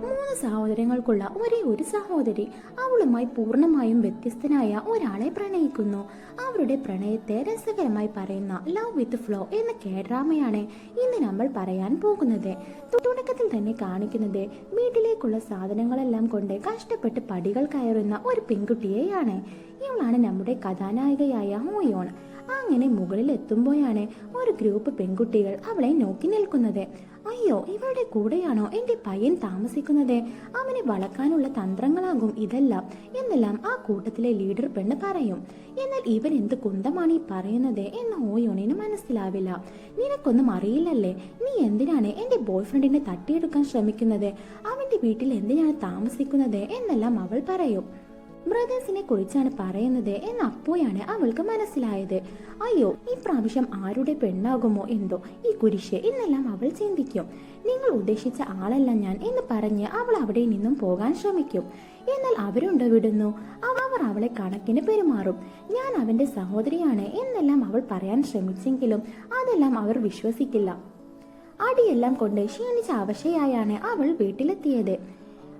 മൂന്ന് സഹോദരങ്ങൾക്കുള്ള ഒരേ ഒരു സഹോദരി അവളുമായി പൂർണമായും വ്യത്യസ്തനായ ഒരാളെ പ്രണയിക്കുന്നു. അവരുടെ പ്രണയത്തെ രസകരമായി പറയുന്ന ലവ് വിത്ത് ഫ്ലോ എന്ന കേഡ്രാമയാണ് ഇന്ന് നമ്മൾ പറയാൻ പോകുന്നത്. തുടക്കത്തിൽ തന്നെ കാണിക്കുന്നത് വീട്ടിലേക്കുള്ള സാധനങ്ങളെല്ലാം കൊണ്ട് കഷ്ടപ്പെട്ട് പടികൾ കയറുന്ന ഒരു പെൺകുട്ടിയെയാണ്. ഇവളാണ് നമ്മുടെ കഥാനായികയായ ഹോയോൺ അങ്ങനെ മുകളിൽ എത്തുമ്പോഴാണ് ഒരു ഗ്രൂപ്പ് പെൺകുട്ടികൾ അവളെ നോക്കി നിൽക്കുന്നത്. അയ്യോ ഇവരുടെ കൂടെയാണോ എന്റെ പയ്യൻ താമസിക്കുന്നത്? അവനെ വളക്കാനുള്ള തന്ത്രങ്ങളാകും ഇതെല്ലാം. എന്നെല്ലാം ആ കൂട്ടത്തിലെ ലീഡർ പെണ്ണ് പറയും. എന്നാൽ ഇവൻ എന്ത് കുന്തമാണ് ഈ പറയുന്നത് എന്ന് ഓയോണിന് മനസ്സിലാവില്ല. നിനക്കൊന്നും അറിയില്ലല്ലേ? നീ എന്തിനാണ് എന്റെ ബോയ് ഫ്രണ്ടിനെ തട്ടിയെടുക്കാൻ ശ്രമിക്കുന്നത്? അവന്റെ വീട്ടിൽ എന്തിനാണ് താമസിക്കുന്നത്? എന്നെല്ലാം അവൾ പറയും. ബ്രദേഴ്സിനെ കുറിച്ചാണ് പറയുന്നത് എന്ന് അവൾക്ക് മനസ്സിലായത്. അയ്യോ ഈ പ്രാവശ്യം ആരുടെ പെണ്ണാകുമോ എന്തോ? ഈ കുരിശ് എന്നെല്ലാം അവൾ ചിന്തിക്കും. നിങ്ങൾ ഉദ്ദേശിച്ച ആളല്ല ഞാൻ എന്ന് പറഞ്ഞ് അവൾ അവിടെ നിന്നും പോകാൻ ശ്രമിക്കും. എന്നാൽ അവരുണ്ട് വിടുന്നു. അവർ അവളെ കണക്കിന് പെരുമാറും. ഞാൻ അവന്റെ സഹോദരിയാണ് എന്നെല്ലാം അവൾ പറയാൻ ശ്രമിച്ചെങ്കിലും അതെല്ലാം അവർ വിശ്വസിക്കില്ല. അടിയെല്ലാം കൊണ്ട് ക്ഷീണിച്ച അവശയായാണ് അവൾ വീട്ടിലെത്തിയത്.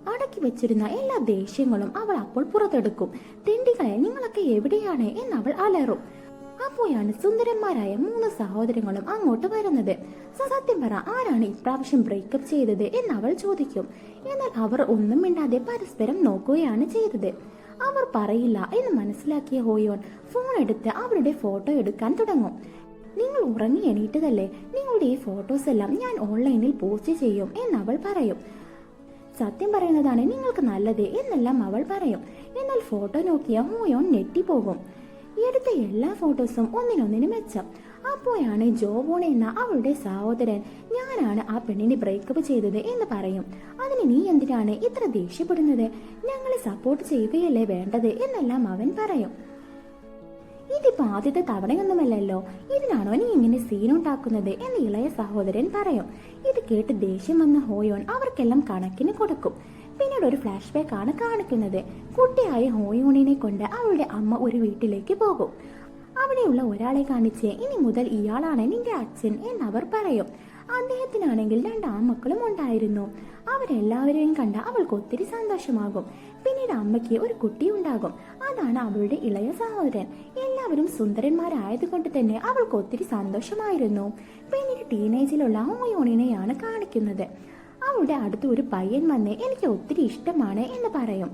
അടക്കി വെച്ചിരുന്ന എല്ലാ ദേഷ്യങ്ങളും അവൾ അപ്പോൾ പുറത്തെടുക്കും. തെണ്ടികളെ നിങ്ങളൊക്കെ എവിടെയാണ്? എന്ന് അവൾ അലറും. അപ്പോഴാണ് സുന്ദരന്മാരായ മൂന്ന് സഹോദരങ്ങളും അങ്ങോട്ട് വരുന്നത്. സത്യം പറ ആരാണ് ഇപ്രാവശ്യം ബ്രേക്കപ്പ് ചെയ്തത്? എന്ന് അവൾ ചോദിക്കും. എന്നാൽ അവർ ഒന്നും മിണ്ടാതെ പരസ്പരം നോക്കുകയാണ് ചെയ്തത്. അവർ പറയില്ല എന്ന് മനസ്സിലാക്കിയ ഹോയോൺ ഫോൺ എടുത്ത് അവരുടെ ഫോട്ടോ എടുക്കാൻ തുടങ്ങും. നിങ്ങൾ ഉറങ്ങി എണീറ്റതല്ലേ? നിങ്ങളുടെ ഈ ഫോട്ടോസ് എല്ലാം ഞാൻ ഓൺലൈനിൽ പോസ്റ്റ് ചെയ്യും എന്ന് അവൾ പറയും. സത്യം പറയുന്നതാണ് നിങ്ങൾക്ക് നല്ലത് എന്നെല്ലാം അവൾ പറയും. എന്നാൽ ഫോട്ടോ നോക്കിയ ഹോയോൺ ഞെട്ടിപ്പോകും. എടുത്ത എല്ലാ ഫോട്ടോസും ഒന്നിനൊന്നിന് മെച്ചം. അപ്പോഴാണ് ജോബോൺ എന്ന അവളുടെ സഹോദരൻ. ഞാനാണ് ആ പെണ്ണിനെ ബ്രേക്കപ്പ് ചെയ്തത് എന്ന് പറയും. അതിന് നീ എന്തിനാണ് ഇത്ര ദേഷ്യപ്പെടുന്നത്? ഞങ്ങളെ സപ്പോർട്ട് ചെയ്യുകയല്ലേ വേണ്ടത്? എന്നെല്ലാം അവൻ പറയും. ഇതിപ്പോ ആദ്യത്തെ തവണയൊന്നുമല്ലല്ലോ. ഇതിനാണോ നീ ഇങ്ങനെ സീനുണ്ടാക്കുന്നത് എന്ന് ഇളയ സഹോദരൻ പറയും. ഇത് കേട്ട് ദേഷ്യം വന്ന ഹോയോൺ അവർക്കെല്ലാം കണക്കിന് കൊടുക്കും. പിന്നീട് ഒരു ഫ്ലാഷ് ബാക്ക് ആണ് കാണിക്കുന്നത്. കുട്ടിയായ ഹോയോണിനെ കൊണ്ട് അവളുടെ അമ്മ ഒരു വീട്ടിലേക്ക് പോകും. അവിടെയുള്ള ഒരാളെ കാണിച്ച് ഇനി മുതൽ ഇയാളാണ് നിന്റെ അച്ഛൻ എന്നവർ പറയും. അദ്ദേഹത്തിനാണെങ്കിൽ രണ്ട് ആൺമക്കളും ഉണ്ടായിരുന്നു. അവരെല്ലാവരെയും കണ്ട അവൾക്ക് ഒത്തിരി സന്തോഷമാകും. പിന്നീട് അമ്മയ്ക്ക് ഒരു കുട്ടി ഉണ്ടാകും. അതാണ് അവളുടെ ഇളയ സഹോദരൻ. എല്ലാവരും സുന്ദരന്മാരായതുകൊണ്ട് തന്നെ അവൾക്ക് ഒത്തിരി സന്തോഷമായിരുന്നു. പിന്നീട് ടീനേജിലുള്ള ഹോയോണിനെയാണ് കാണിക്കുന്നത്. അവളുടെ അടുത്ത് ഒരു പയ്യൻ വന്ന് എനിക്ക് ഒത്തിരി ഇഷ്ടമാണ് എന്ന് പറയും.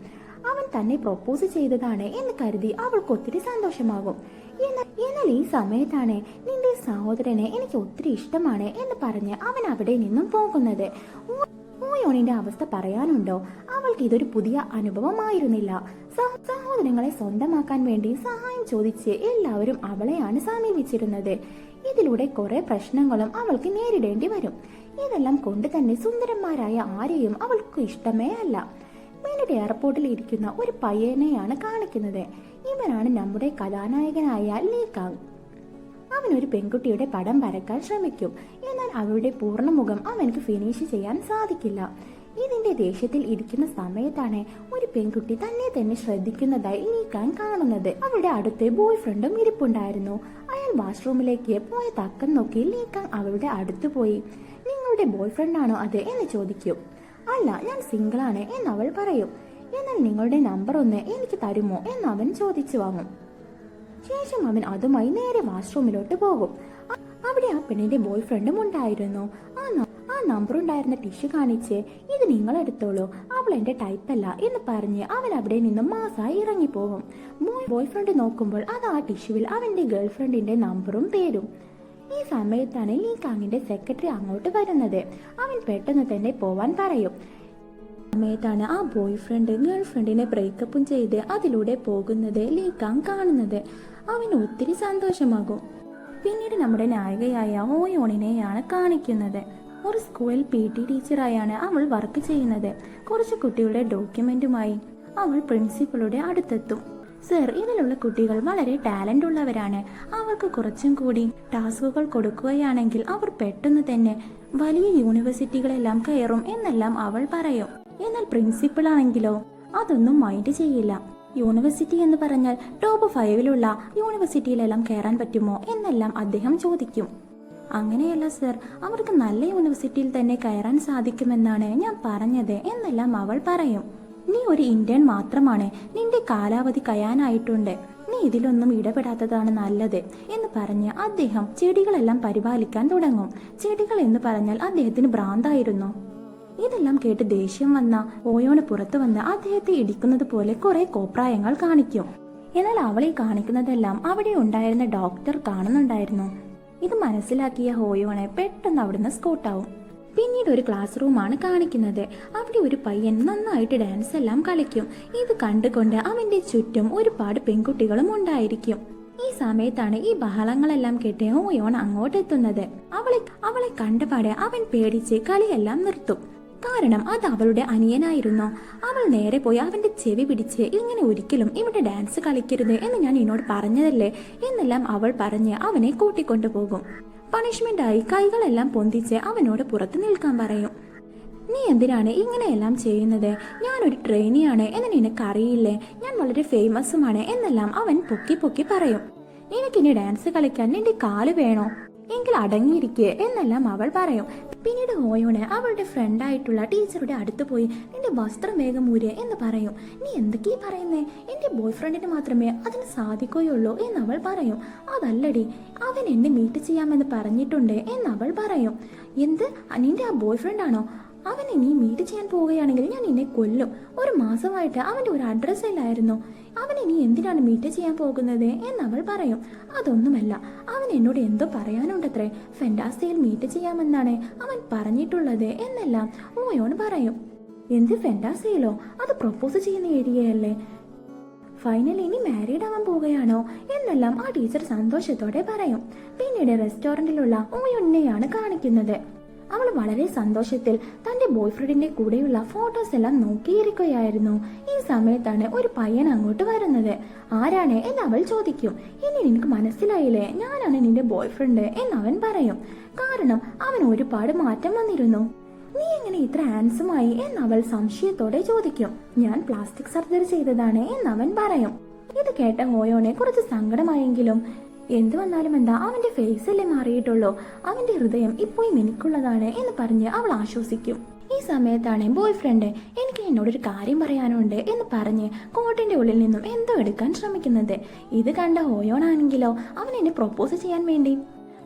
അവൻ തന്നെ പ്രൊപ്പോസ് ചെയ്തതാണ് എന്ന് കരുതി അവൾക്ക് ഒത്തിരി സന്തോഷമാകും. എന്നാൽ ഈ സമയത്താണ് നിന്റെ സഹോദരനെ എനിക്ക് ഒത്തിരി ഇഷ്ടമാണ് എന്ന് പറഞ്ഞ് അവൻ അവിടെ നിന്നും പോകുന്നത്. ഓ- അവസ്ഥ പറയാനുണ്ടോ? അവൾക്ക് ഇതൊരു പുതിയ അനുഭവമായിരുന്നില്ല. സഹ- സഹോദരങ്ങളെ സ്വന്തമാക്കാൻ വേണ്ടി സഹായം ചോദിച്ച് എല്ലാവരും അവളെയാണ് സമീപിച്ചിരുന്നത്. ഇതിലൂടെ കുറെ പ്രശ്നങ്ങളും അവൾക്ക് നേരിടേണ്ടി വരും. ഇതെല്ലാം കൊണ്ട് തന്നെ സുന്ദരന്മാരായ ആരെയും അവൾക്ക് ഇഷ്ടമേ അല്ല. പിന്നീട് എയർപോർട്ടിൽ ഇരിക്കുന്ന ഒരു പയ്യനെയാണ് കാണിക്കുന്നത്. ഇവനാണ് നമ്മുടെ കഥാനായകനായ ലീകാങ് അവൻ ഒരു പെൺകുട്ടിയുടെ പടം വരക്കാൻ ശ്രമിക്കും. എന്നാൽ അവളുടെ പൂർണമുഖം അവനക്ക് ഫിനിഷ് ചെയ്യാൻ സാധിക്കില്ല. ഇതിന്റെ ദേഷ്യത്തിൽ ഇരിക്കുന്ന സമയത്താണ് ഒരു പെൺകുട്ടി തന്നെ തന്നെ ശ്രദ്ധിക്കുന്നതായി നീക്കാൻ കാണുന്നത്. അവളുടെ അടുത്ത് ബോയ് ഫ്രണ്ടും ഇരിപ്പുണ്ടായിരുന്നു. അയാൾ വാഷ്റൂമിലേക്ക് പോയ തക്കം നോക്കി ലീക്കാൻ അവളുടെ അടുത്ത് പോയി. നിങ്ങളുടെ ബോയ് ഫ്രണ്ടാണോ അത്? എന്ന് ചോദിക്കും. അല്ല ഞാൻ സിംഗിളാണ് എന്ന് അവൾ പറയും. എന്നാൽ നിങ്ങളുടെ നമ്പർ ഒന്ന് എനിക്ക് തരുമോ? എന്ന് അവൻ ചോദിച്ചു വാങ്ങും. ശേഷം അവൻ അതുമായി നേരെ വാഷ്റൂമിലോട്ട് പോകും. അവിടെ ആ പെണ്ണിന്റെ ബോയ് ഫ്രണ്ടും ഉണ്ടായിരുന്നു. ആ ആ നമ്പർ ഉണ്ടായിരുന്ന ടിഷ്യൂ കാണിച്ച് ഇത് നിങ്ങൾ എടുത്തോളൂ അവൾ ടൈപ്പ് അല്ല എന്ന് പറഞ്ഞ് അവൻ അവിടെ നിന്നും മാസായി ഇറങ്ങിപ്പോകും. ബോയ് ഫ്രണ്ട് നോക്കുമ്പോൾ അത് ആ ടിഷ്യൂവിൽ അവന്റെ ഗേൾ ഫ്രണ്ടിന്റെ നമ്പറും പേരും. ഈ സമയത്താണ് ലീ കാങ്ങിന്റെ സെക്രട്ടറി അങ്ങോട്ട് വരുന്നത്. അവൻ പെട്ടെന്ന് തന്നെ പോവാൻ പറയും. സമയത്താണ് ആ ബോയ് ഫ്രണ്ട് ഗേൾ ഫ്രണ്ടിനെ ബ്രേക്കപ്പും ചെയ്ത് അതിലൂടെ പോകുന്നത് ലീക്കാൻ കാണുന്നത്. അവന് ഒത്തിരി സന്തോഷമാകും. പിന്നീട് നമ്മുടെ നായികയായ ഓയോണിനെയാണ് കാണിക്കുന്നത്. ഒരു സ്കൂളിൽ പി ടി ടീച്ചറായാണ് അവൾ വർക്ക് ചെയ്യുന്നത്. കുറച്ച് കുട്ടികളുടെ ഡോക്യുമെന്റുമായി അവൾ പ്രിൻസിപ്പളുടെ അടുത്തെത്തും. സർ ഇതിലുള്ള കുട്ടികൾ വളരെ ടാലന്റ് ഉള്ളവരാണ്. അവർക്ക് കുറച്ചും കൂടി ടാസ്കുകൾ കൊടുക്കുകയാണെങ്കിൽ അവർ പെട്ടെന്ന് തന്നെ വലിയ യൂണിവേഴ്സിറ്റികളെല്ലാം കയറും എന്നെല്ലാം അവൾ പറയും. എന്നാൽ പ്രിൻസിപ്പിൾ ആണെങ്കിലോ? അതൊന്നും മൈൻഡ് ചെയ്യില്ല. യൂണിവേഴ്സിറ്റി എന്ന് പറഞ്ഞാൽ ടോപ്പ് ഫൈവിലുള്ള യൂണിവേഴ്സിറ്റിയിലെല്ലാം കയറാൻ പറ്റുമോ എന്നെല്ലാം അദ്ദേഹം ചോദിക്കും. അങ്ങനെയല്ല സർ അവർക്ക് നല്ല യൂണിവേഴ്സിറ്റിയിൽ തന്നെ കയറാൻ സാധിക്കുമെന്നാണ് ഞാൻ പറഞ്ഞത് എന്നെല്ലാം അവൾ പറയും. നീ ഒരു ഇന്ത്യൻ മാത്രമാണ്. നിന്റെ കാലാവധി കയാനായിട്ടുണ്ട് നീ ഇതിലൊന്നും ഇടപെടാത്തതാണ് നല്ലത് എന്ന് പറഞ്ഞ് അദ്ദേഹം ചെടികളെല്ലാം പരിപാലിക്കാൻ തുടങ്ങും. ചെടികൾ എന്ന് പറഞ്ഞാൽ അദ്ദേഹത്തിന് ഭ്രാന്തായിരുന്നു. ഇതെല്ലാം കേട്ട് ദേഷ്യം വന്ന ഓയോണ് പുറത്തു വന്ന് അദ്ദേഹത്തെ ഇടിക്കുന്നത് പോലെ കുറെ കോപ്രായങ്ങൾ കാണിക്കും. എന്നാൽ അവളെ കാണിക്കുന്നതെല്ലാം അവിടെ ഉണ്ടായിരുന്ന ഡോക്ടർ കാണുന്നുണ്ടായിരുന്നു. ഇത് മനസ്സിലാക്കിയ ഹോയോണെ പെട്ടെന്ന് അവിടുന്ന് സ്കൂട്ടാവും. പിന്നീട് ഒരു ക്ലാസ് റൂമാണ് കാണിക്കുന്നത്. അവിടെ ഒരു പയ്യൻ നന്നായിട്ട് ഡാൻസ് എല്ലാം കളിക്കും. ഇത് കണ്ടുകൊണ്ട് അവന്റെ ചുറ്റും ഒരുപാട് പെൺകുട്ടികളും ഉണ്ടായിരിക്കും. ഈ സമയത്താണ് ഈ ബഹളങ്ങളെല്ലാം കേട്ട് ഓയോൺ അങ്ങോട്ടെത്തുന്നത്. അവളെ അവളെ കണ്ടപാടെ അവൻ പേടിച്ച് കളിയെല്ലാം നിർത്തും. കാരണം അത് അവളുടെ അനിയനായിരുന്നു. അവൾ നേരെ പോയി അവന്റെ ചെവി പിടിച്ച് ഇങ്ങനെ ഒരിക്കലും ഇവിടെ ഡാൻസ് കളിക്കരുത് എന്ന് ഞാൻ എന്നോട് പറഞ്ഞതല്ലേ? എന്നെല്ലാം അവൾ പറഞ്ഞ് അവനെ കൂട്ടിക്കൊണ്ടുപോകും പണിഷ്മെന്റായി കൈകളെല്ലാം പൊന്തിച്ച് അവനോട് പുറത്തു നിൽക്കാൻ പറയും. നീ എന്തിനാണ് ഇങ്ങനെയെല്ലാം ചെയ്യുന്നത്? ഞാനൊരു ട്രെയിനിയാണ് എന്ന് നിനക്കറിയില്ലേ? ഞാൻ വളരെ ഫേമസുമാണ് എന്നെല്ലാം അവൻ പൊക്കി പൊക്കി പറയും. നിനക്കിനി ഡാൻസ് കളിക്കാൻ നിന്റെ കാൽ വേണോ? എങ്കിൽ അടങ്ങിയിരിക്കുക എന്നെല്ലാം അവൾ പറയും. പിന്നീട് ഓയോണ് അവളുടെ ഫ്രണ്ടായിട്ടുള്ള ടീച്ചറുടെ അടുത്ത് പോയി നിന്റെ വസ്ത്രം വേഗം ഊര് എന്ന് പറയും. നീ എന്തൊക്കെയാ പറയുന്നേ? എന്റെ ബോയ് ഫ്രണ്ടിന് മാത്രമേ അതിന് സാധിക്കുകയുള്ളൂ എന്ന് അവൾ പറയും. അതല്ലടി അവൻ എന്നെ മീറ്റ് ചെയ്യാമെന്ന് പറഞ്ഞിട്ടുണ്ട് എന്ന് അവൾ പറയും. എന്ത്? നിന്റെ ആ ബോയ് ഫ്രണ്ടാണോ അവനെ നീ മീറ്റ് ചെയ്യാൻ പോവുകയാണെങ്കിൽ ഞാൻ നിന്നെ കൊല്ലും. ഒരു മാസമായിട്ട് അവന്റെ ഒരു അഡ്രസ്സ് ഇല്ലായിരുന്നു. അവനെ നീ എന്തിനാണ് മീറ്റ് ചെയ്യാൻ പോകുന്നത് എന്നവൾ പറയും. അതൊന്നുമല്ല. അവൻ എന്നോട് എന്തോ പറയാനുണ്ടത്രേ. ഫെൻഡാസ്റ്റയിൽ മീറ്റ് ചെയ്യാമെന്നാണ് അവൻ പറഞ്ഞിട്ടുള്ളത് എന്നെല്ലാം ഓയോൺ പറയും. എന്ത് ഫെൻഡാസയിലോ അത് പ്രൊപ്പോസ് ചെയ്യുന്ന ഏരിയയല്ലേ? ഫൈനലി ഇനി മാരീഡ് ആവാൻ പോവുകയാണോ? എന്നെല്ലാം ആ ടീച്ചർ സന്തോഷത്തോടെ പറയും. പിന്നീട് റെസ്റ്റോറന്റിലുള്ള ഓയൊന്നെയാണ് കാണിക്കുന്നത്. അവൾ വളരെ സന്തോഷത്തിൽ തന്റെ ബോയ്ഫ്രണ്ടിന്റെ കൂടെയുള്ള ഫോട്ടോസ് എല്ലാം നോക്കിയിരിക്കുകയായിരുന്നു. ഈ സമയത്താണ് ഒരു പയ്യൻ അങ്ങോട്ട് വരുന്നത്. ആരാണ്? എന്ന് അവൾ ചോദിക്കും. ഇനി നിനക്ക് മനസ്സിലായില്ലേ? ഞാനാണ് നിന്റെ ബോയ്ഫ്രണ്ട് എന്ന് അവൻ പറയും. കാരണം അവൻ ഒരുപാട് മാറ്റം വന്നിരുന്നു. നീ എങ്ങനെ ഇത്ര ഹാൻസമായി? എന്ന് അവൾ സംശയത്തോടെ ചോദിക്കും. ഞാൻ പ്ലാസ്റ്റിക് സർജറി ചെയ്തതാണ് എന്ന് അവൻ പറയും. ഇത് കേട്ട ഹോയോനെ കുറച്ച് സങ്കടമായെങ്കിലും എന്തു വന്നാലും എന്താ അവന്റെ ഫേസ് അല്ലേ മാറിയിട്ടുള്ളൂ? അവന്റെ ഹൃദയം ഇപ്പോഴും എനിക്കുള്ളതാണ് എന്ന് പറഞ്ഞ് അവൾ ആശ്വസിക്കും. ഈ സമയത്താണ് ബോയ് ഫ്രണ്ട് എനിക്ക് എന്നോടൊരു കാര്യം പറയാനുണ്ട് എന്ന് പറഞ്ഞ് കോട്ടിന്റെ ഉള്ളിൽ നിന്നും എന്തോ എടുക്കാൻ ശ്രമിക്കുന്നത്. ഇത് കണ്ട ഹോയോണാണെങ്കിലോ അവൻ എന്നെ പ്രൊപ്പോസ് ചെയ്യാൻ വേണ്ടി?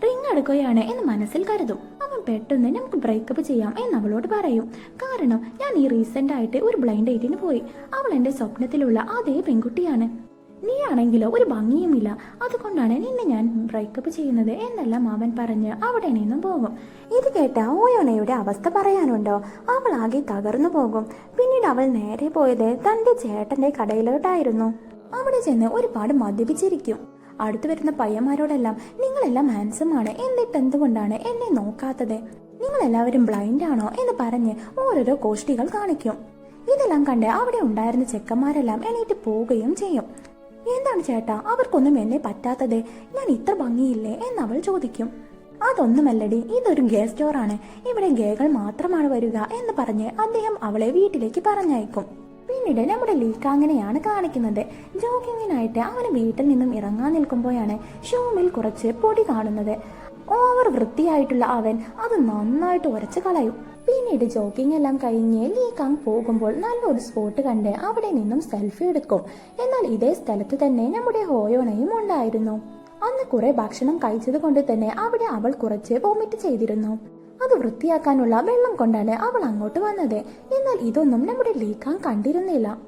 റിങ് എടുക്കുകയാണ് എന്ന് മനസ്സിൽ കരുതും. അവൻ പെട്ടെന്ന് നമുക്ക് ബ്രേക്കപ്പ് ചെയ്യാം എന്ന് അവളോട് പറയും. കാരണം ഞാൻ ഈ റീസെന്റ് ആയിട്ട് ഒരു ബ്ലൈൻഡ് ഡേറ്റിന് പോയി. അവൾ എന്റെ സ്വപ്നത്തിലുള്ള അതേ പെൺകുട്ടിയാണ്. നീ ആണെങ്കിലോ ഒരു ഭംഗിയുമില്ല. അതുകൊണ്ടാണ് നിന്നെ ഞാൻ ബ്രേക്കപ്പ് ചെയ്യുന്നത് എന്നെല്ലാം അവൻ പറഞ്ഞ് അവിടെ നിന്നും പോകും. ഇത് കേട്ട ഓയോണയുടെ അവസ്ഥ പറയാനുണ്ടോ? അവൾ ആകെ തകർന്നു പോകും. പിന്നീട് അവൾ നേരെ പോയത് തന്റെ ചേട്ടന്റെ കടയിലോട്ടായിരുന്നു. അവിടെ ചെന്ന് ഒരുപാട് മദ്യപിച്ചിരിക്കും. അടുത്തു വരുന്ന പയ്യന്മാരോടെല്ലാം നിങ്ങളെല്ലാം ഹാൻസം ആണ്. എന്നിട്ട് എന്തുകൊണ്ടാണ് എന്നെ നോക്കാത്തത്? നിങ്ങൾ എല്ലാവരും ബ്ലൈൻഡ് ആണോ? എന്ന് പറഞ്ഞ് ഓരോരോ കോഷ്ടികൾ കാണിക്കും. ഇതെല്ലാം കണ്ട് അവിടെ ഉണ്ടായിരുന്ന ചെക്കന്മാരെല്ലാം എണീറ്റ് പോവുകയും ചെയ്യും. എന്താണ് ചേട്ടാ? അവർക്കൊന്നും എന്നെ പറ്റാത്തത്. ഞാൻ ഇത്ര ഭംഗിയില്ലേ? എന്ന് അവൾ ചോദിക്കും. അതൊന്നുമല്ലടി ഇതൊരു ഗേ സ്റ്റോറാണ്. ഇവിടെ ഗേകൾ മാത്രമാണ് വരിക എന്ന് പറഞ്ഞ് അദ്ദേഹം അവളെ വീട്ടിലേക്ക് പറഞ്ഞയക്കും. പിന്നീട് നമ്മുടെ ലീക്ക് അങ്ങനെയാണ് കാണിക്കുന്നത്. ജോഗിങ്ങിനായിട്ട് അവന് വീട്ടിൽ നിന്നും ഇറങ്ങാൻ നിൽക്കുമ്പോഴാണ് ഷൂമിൽ കുറച്ച് പൊടി കാണുന്നത്. ഓവർ വൃത്തിയായിട്ടുള്ള അവൻ അത് നന്നായിട്ട് ഉരച്ച് കളയും. പിന്നീട് ജോഗിങ് എല്ലാം കഴിഞ്ഞ് ലീക്കാങ് പോകുമ്പോൾ നല്ലൊരു സ്പോട്ട് കണ്ട് അവിടെ നിന്നും സെൽഫി എടുക്കും. എന്നാൽ ഇതേ സ്ഥലത്ത് തന്നെ നമ്മുടെ ഹോയോണയും ഉണ്ടായിരുന്നു. അന്ന് കുറെ ഭക്ഷണം കഴിച്ചത് കൊണ്ട് തന്നെ അവിടെ അവൾ കുറച്ച് വോമിറ്റ് ചെയ്തിരുന്നു. അത് വൃത്തിയാക്കാനുള്ള വെള്ളം കൊണ്ടാണ് അവൾ അങ്ങോട്ട് വന്നത്. എന്നാൽ ഇതൊന്നും നമ്മുടെ ലീക്കാങ് കണ്ടിരുന്നില്ല.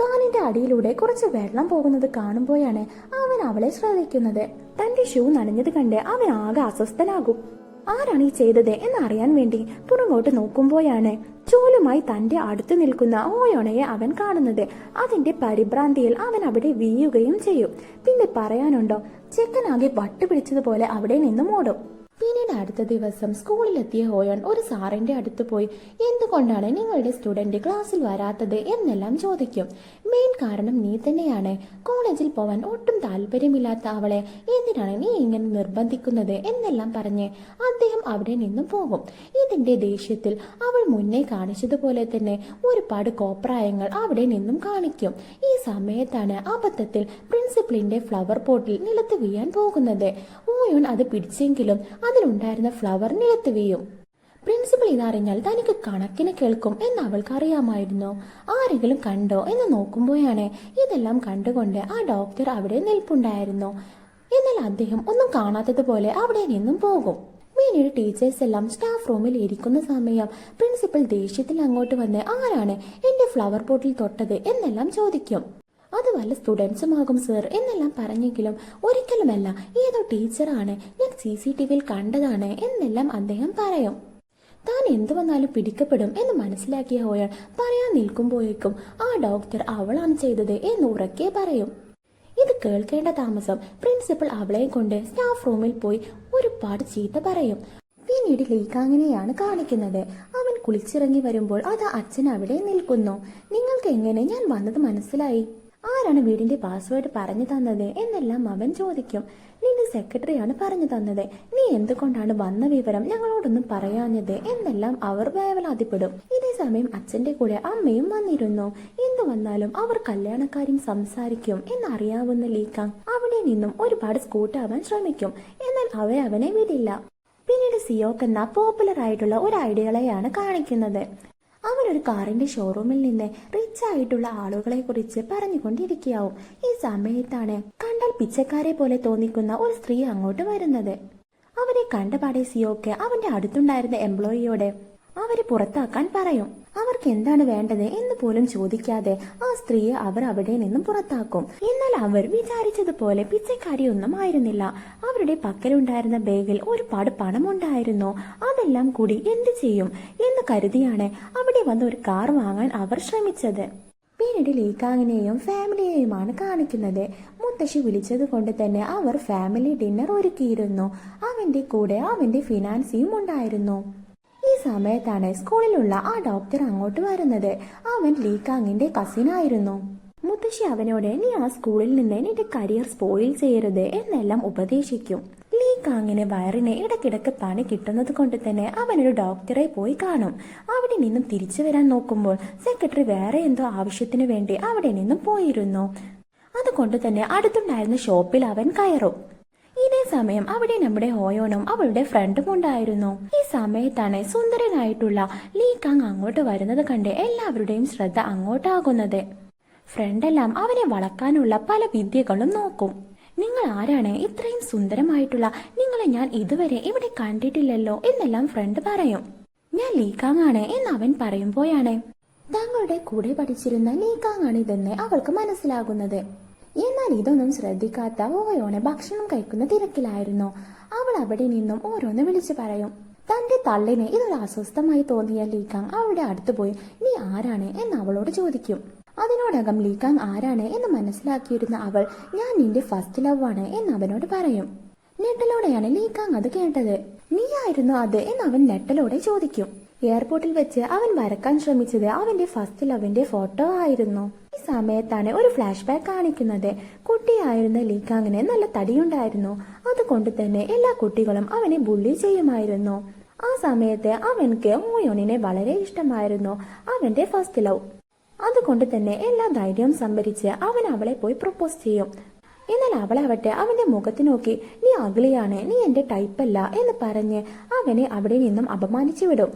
കാലിന്റെ അടിയിലൂടെ കുറച്ച് വെള്ളം പോകുന്നത് കാണുമ്പോഴാണ് അവൻ അവളെ ശ്രദ്ധിക്കുന്നത്. തന്റെ ഷൂ നനഞ്ഞത് കണ്ട് അവൻ ആകെ അസ്വസ്ഥനാകും. ആരാണ് ഈ ചെയ്തത് എന്നറിയാൻ വേണ്ടി പുറകോട്ട് നോക്കുമ്പോഴാണ് ചോലുമായി തന്റെ അടുത്ത് നിൽക്കുന്ന ഓയോണയെ അവൻ കാണുന്നത്. അതിന്റെ പരിഭ്രാന്തിയിൽ അവൻ അവിടെ വീഴുകയും ചെയ്യും. പിന്നെ പറയാനുണ്ടോ ചെക്കനാകെ വട്ടുപിടിച്ചതുപോലെ അവിടെ നിന്നും ഓടും. പിന്നീട് അടുത്ത ദിവസം സ്കൂളിലെത്തിയ ഹോയോൺ ഒരു സാറിന്റെ അടുത്ത് പോയി എന്തുകൊണ്ടാണ് നിങ്ങളുടെ സ്റ്റുഡന്റ് ക്ലാസ്സിൽ വരാത്തത്? എന്നെല്ലാം ചോദിക്കും. മെയിൻ കാരണം നീ തന്നെയാണ്. കോളേജിൽ പോവാൻ ഒട്ടും താല്പര്യമില്ലാത്ത അവളെ എന്തിനാണ് നീ ഇങ്ങനെ നിർബന്ധിക്കുന്നത് എന്നെല്ലാം പറഞ്ഞ് അദ്ദേഹം അവിടെ നിന്നും പോകും. ഇതിന്റെ ദേഷ്യത്തിൽ അവൾ മുന്നേ കാണിച്ചതുപോലെ തന്നെ ഒരുപാട് കോപ്രായങ്ങൾ അവിടെ നിന്നും കാണിക്കും. ഈ സമയത്താണ് അബദ്ധത്തിൽ പ്രിൻസിപ്പലിന്റെ ഫ്ലവർ പോട്ടിൽ നിലത്ത് വീഴാൻ പോകുന്നത്. ഓയോൺ അത് പിടിച്ചെങ്കിലും അതിലുണ്ടായിരുന്ന ഫ്ലവർ നിലത്ത് വീഴും. പ്രിൻസിപ്പൾ ഇതറിഞ്ഞാൽ തനിക്ക് കണക്കിന് കേൾക്കും എന്ന് അവൾക്ക് അറിയാമായിരുന്നു. ആരെങ്കിലും കണ്ടോ എന്ന് നോക്കുമ്പോഴാണ് ഇതെല്ലാം കണ്ടുകൊണ്ട് ആ ഡോക്ടർ അവിടെ നിൽപ്പുണ്ടായിരുന്നു. എന്നാൽ അദ്ദേഹം ഒന്നും കാണാത്തതുപോലെ അവിടെ നിന്നും പോകും. പിന്നീട് ടീച്ചേഴ്സ് എല്ലാം സ്റ്റാഫ് റൂമിൽ ഇരിക്കുന്ന സമയം പ്രിൻസിപ്പൽ ദേഷ്യത്തിൽ അങ്ങോട്ട് വന്ന് ആരാണ്? എന്റെ ഫ്ലവർ പോട്ടിൽ തൊട്ടത്? എന്നെല്ലാം ചോദിക്കും. അത് വല്ല സ്റ്റുഡൻസുമാകും സർ എന്നെല്ലാം പറഞ്ഞെങ്കിലും ഒരിക്കലുമല്ല ഏതോ ടീച്ചറാണ് ഞാൻ സി സി ടി വിയിൽ കണ്ടതാണ് എന്നെല്ലാം അദ്ദേഹം പറയും. താൻ എന്തു വന്നാലും പിടിക്കപ്പെടും എന്ന് മനസ്സിലാക്കിയ ഹോയർ പറയാൻ നിൽക്കുമ്പോഴേക്കും ആ ഡോക്ടർ അവളാണ് ചെയ്തത് എന്ന് ഉറക്കെ പറയും. ഇത് കേൾക്കേണ്ട താമസം. പ്രിൻസിപ്പൾ അവളെ കൊണ്ട് സ്റ്റാഫ് റൂമിൽ പോയി ഒരുപാട് ചീത്ത പറയും. പിന്നീട് ലീക്കാങ്ങനെയാണ് കാണിക്കുന്നത്. അവൻ കുളിച്ചിറങ്ങി വരുമ്പോൾ അത് അച്ഛൻ അവിടെ നിൽക്കുന്നു. നിങ്ങൾക്ക് എങ്ങനെ? ഞാൻ വന്നത് മനസ്സിലായി. ആരാണ് വീടിന്റെ പാസ്വേഡ് പറഞ്ഞു തന്നത്? എന്നെല്ലാം അവൻ ചോദിക്കും. നിന്റെ സെക്രട്ടറിയാണ് പറഞ്ഞു തന്നത്. നീ എന്തുകൊണ്ടാണ് വന്ന വിവരം ഞങ്ങളോടൊന്നും പറയാഞ്ഞത്? എന്നെല്ലാം അവർ വേവലാതിപ്പെടും. ഇതേ സമയം അച്ഛന്റെ കൂടെ അമ്മയും വന്നിരുന്നു. എന്തു വന്നാലും അവർ കല്യാണക്കാരും സംസാരിക്കും എന്നറിയാവുന്ന ലീക്ക. അവിടെ നിന്നും ഒരുപാട് സ്കൂട്ടാവാൻ ശ്രമിക്കും. എന്നാൽ അവർ അവനെ വിടില്ല. പിന്നീട് സിയോക്ക് എന്ന പോപ്പുലർ ആയിട്ടുള്ള ഒരു ഐഡിയകളെയാണ് കാണിക്കുന്നത്. അവനൊരു കാറിന്റെ ഷോറൂമിൽ നിന്ന് റിച്ച് ആയിട്ടുള്ള ആളുകളെ കുറിച്ച് പറഞ്ഞുകൊണ്ടിരിക്കുകയാവും. ഈ സമയത്താണ് കണ്ടാൽ പിച്ചക്കാരെ പോലെ തോന്നിക്കുന്ന ഒരു സ്ത്രീ അങ്ങോട്ട് വരുന്നത്. അവരെ കണ്ടപാടെ സിയോക്ക് അവന്റെ അടുത്തുണ്ടായിരുന്ന എംപ്ലോയിയോട് അവരെ പുറത്താക്കാൻ പറയും. അവർക്ക് എന്താണ് വേണ്ടത് എന്ന് പോലും ചോദിക്കാതെ ആ സ്ത്രീയെ അവർ അവിടെ നിന്നും പുറത്താക്കും. എന്നാൽ അവർ വിചാരിച്ചതുപോലെ പിച്ചക്കാരിയൊന്നും ആയിരുന്നില്ല. അവരുടെ പക്കലുണ്ടായിരുന്ന ബാഗിൽ ഒരുപാട് പണം ഉണ്ടായിരുന്നു അതെല്ലാം കൂടി എന്ത് ചെയ്യും എന്ന് കരുതിയാണ് അവിടെ വന്ന് ഒരു കാർ വാങ്ങാൻ അവർ ശ്രമിച്ചത്. പിന്നീട് ലീക്കാങ്ങിനെയും ഫാമിലിയെയുമാണ് കാണിക്കുന്നത്. മുത്തശ്ശി വിളിച്ചത് കൊണ്ട് തന്നെ അവർ ഫാമിലി ഡിന്നർ ഒരുക്കിയിരുന്നു. അവന്റെ കൂടെ അവന്റെ ഫിനാൻസിയും ഉണ്ടായിരുന്നു. ഈ സമയത്താണ് സ്കൂളിലുള്ള ആ ഡോക്ടർ അങ്ങോട്ട് വരുന്നത്. അവൻ ലീകാങ്ങിന്റെ കസിൻ ആയിരുന്നു. മുത്തശ്ശി അവനോട് നീ ആ സ്കൂളിൽ നിന്ന് നിന്റെ കരിയർ സ്പോയിൽ ചെയ്യരുത് എന്നെല്ലാം ഉപദേശിക്കും. ലീകാങ്ങിന് വയറിന് ഇടയ്ക്കിടയ്ക്ക് പണി കിട്ടുന്നത് കൊണ്ട് തന്നെ അവനൊരു ഡോക്ടറെ പോയി കാണും. അവിടെ നിന്നും തിരിച്ചു വരാൻ നോക്കുമ്പോൾ സെക്രട്ടറി വേറെ എന്തോ ആവശ്യത്തിനു വേണ്ടി അവിടെ നിന്നും പോയിരുന്നു. അതുകൊണ്ട് തന്നെ അടുത്തുണ്ടായിരുന്ന ഷോപ്പിൽ അവൻ കയറും. ഇതേ സമയം അവിടെ നമ്മുടെ ഹോയോണും അവളുടെ ഫ്രണ്ടും ഉണ്ടായിരുന്നു. ഈ സമയത്താണ് സുന്ദരനായിട്ടുള്ള ലീ കാങ് അങ്ങോട്ട് വരുന്നത് കണ്ട് എല്ലാവരുടെയും ശ്രദ്ധ അങ്ങോട്ടാകുന്നത്. ഫ്രണ്ടെല്ലാം അവനെ വളക്കാനുള്ള പല വിദ്യകളും നോക്കും. നിങ്ങൾ ആരാണ്? ഇത്രയും സുന്ദരമായിട്ടുള്ള നിങ്ങളെ ഞാൻ ഇതുവരെ ഇവിടെ കണ്ടിട്ടില്ലല്ലോ എന്നെല്ലാം ഫ്രണ്ട് പറയും. ഞാൻ ലീകാങ് ആണ് എന്ന് അവൻ പറയുമ്പോഴാണ്. തങ്ങളുടെ കൂടെ പഠിച്ചിരുന്ന ലീകാങ് ആണ് ഇതെന്ന് അവൾക്ക് മനസ്സിലാകുന്നത്. എന്നാൽ ഇതൊന്നും ശ്രദ്ധിക്കാത്ത ഓയോണ് ഭക്ഷണം കഴിക്കുന്ന തിരക്കിലായിരുന്നു. അവൾ അവിടെ നിന്നും ഓരോന്ന് വിളിച്ചു പറയും. തന്റെ തള്ളിന് ഇതൊരു അസ്വസ്ഥമായി തോന്നിയ ലീകാങ് അവളുടെ അടുത്ത് പോയി. നീ ആരാണ്? എന്ന് അവളോട് ചോദിക്കും. അതിനോടകം ലീകാങ് ആരാണ്? എന്ന് മനസ്സിലാക്കിയിരുന്ന അവൾ ഞാൻ നിന്റെ ഫസ്റ്റ് ലവ് ആണ് എന്ന് അവനോട് പറയും. നെട്ടലോടെയാണ് ലീകാങ് അത് കേട്ടത്. നീയായിരുന്നു അത് എന്ന് അവൻ നെട്ടലോടെ ചോദിക്കും. എയർപോർട്ടിൽ വെച്ച് അവൻ വരക്കാൻ ശ്രമിച്ചത് അവന്റെ ഫസ്റ്റ് ലവിന്റെ ഫോട്ടോ ആയിരുന്നു. ഈ സമയത്താണ് ഒരു ഫ്ലാഷ് ബാക്ക് കാണിക്കുന്നത്. കുട്ടിയായിരുന്ന ലീകാങ്ങിന് നല്ല തടിയുണ്ടായിരുന്നു. അതുകൊണ്ട് തന്നെ എല്ലാ കുട്ടികളും അവനെ ബുള്ളി ചെയ്യുമായിരുന്നു. ആ സമയത്ത് അവൻക്ക് മോയോണിനെ വളരെ ഇഷ്ടമായിരുന്നു. അവന്റെ ഫസ്റ്റ് ലവ് അതുകൊണ്ട് തന്നെ എല്ലാ ധൈര്യവും സംഭരിച്ച് അവൻ അവളെ പോയി പ്രപ്പോസ് ചെയ്യും. എന്നാൽ അവളാവട്ടെ അവന്റെ മുഖത്ത് നോക്കി നീ അഗ്ലിയാണ് നീ എന്റെ ടൈപ്പല്ല എന്ന് പറഞ്ഞ് അവനെ അവിടെ നിന്നും അപമാനിച്ചു വിടും.